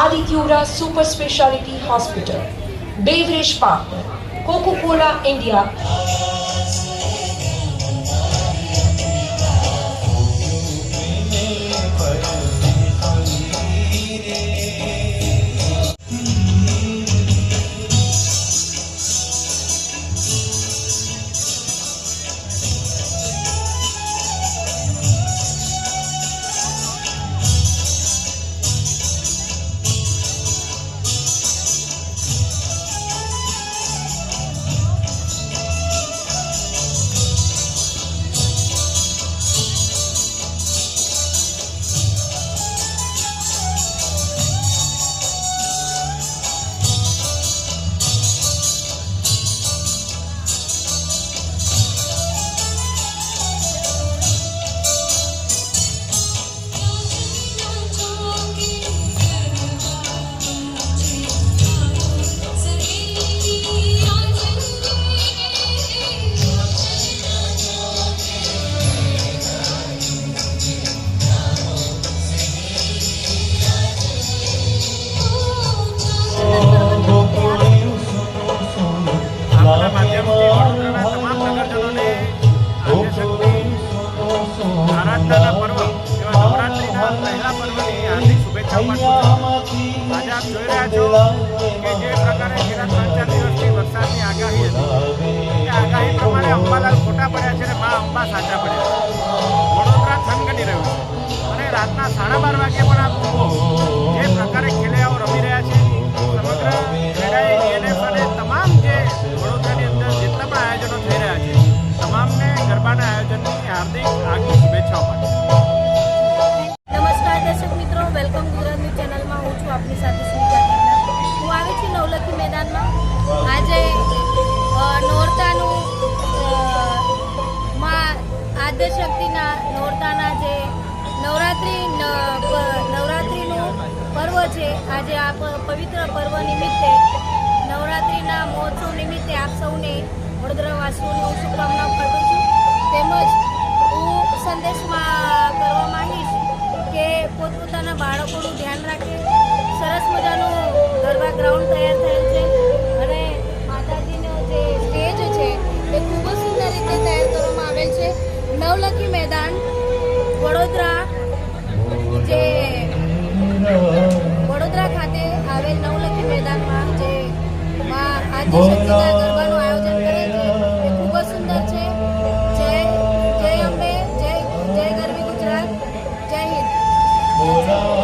Almira Super Speciality Hospital, Beverage Partner, Coca-Cola India, આરાધનાના પર્વ એવા નવરાત્રિના પહેલા પર્વની હાર્દિક શુભેચ્છાઓ પાઠવું આજે આપ જોઈ રહ્યા છો કે જે પ્રકારે છેલ્લા ત્રણ ચાર દિવસથી વરસાદની આગાહી હતી એ આગાહી પ્રમાણે અંબાલાલ ખોટા પડ્યા છે અને મા અંબા સાચા પડ્યા છે. વડોદરા થનગની રહ્યું છે. અને રાતના સાડા બાર વાગે પણ આદ્યશક્તિના નોરતાના જે નવરાત્રિ નવરાત્રિનું પર્વ છે, આજે આ પવિત્ર પર્વ નિમિત્તે, નવરાત્રિના મહોત્સવ નિમિત્તે આપ સૌને વડોદરાવાસીઓને હું કરું પાઠવું છું. તેમજ હું સંદેશમાં કરવા માંગીશ કે પોતપોતાના બાળકોનું ધ્યાન રાખે, સરસ મજાનું ગરબા ગ્રાઉન્ડ તૈયાર થયેલ મેદાન વડોદરા જે વડોદરા ખાતે આવેલ નવલખી મેદાનમાં જે આજે શક્તિના ગરબાનું આયોજન કરે છે, એ ખૂબ જ સુંદર છે. જય જય અંબે, જય જય ગરબી ગુજરાત, જય હિન્દ.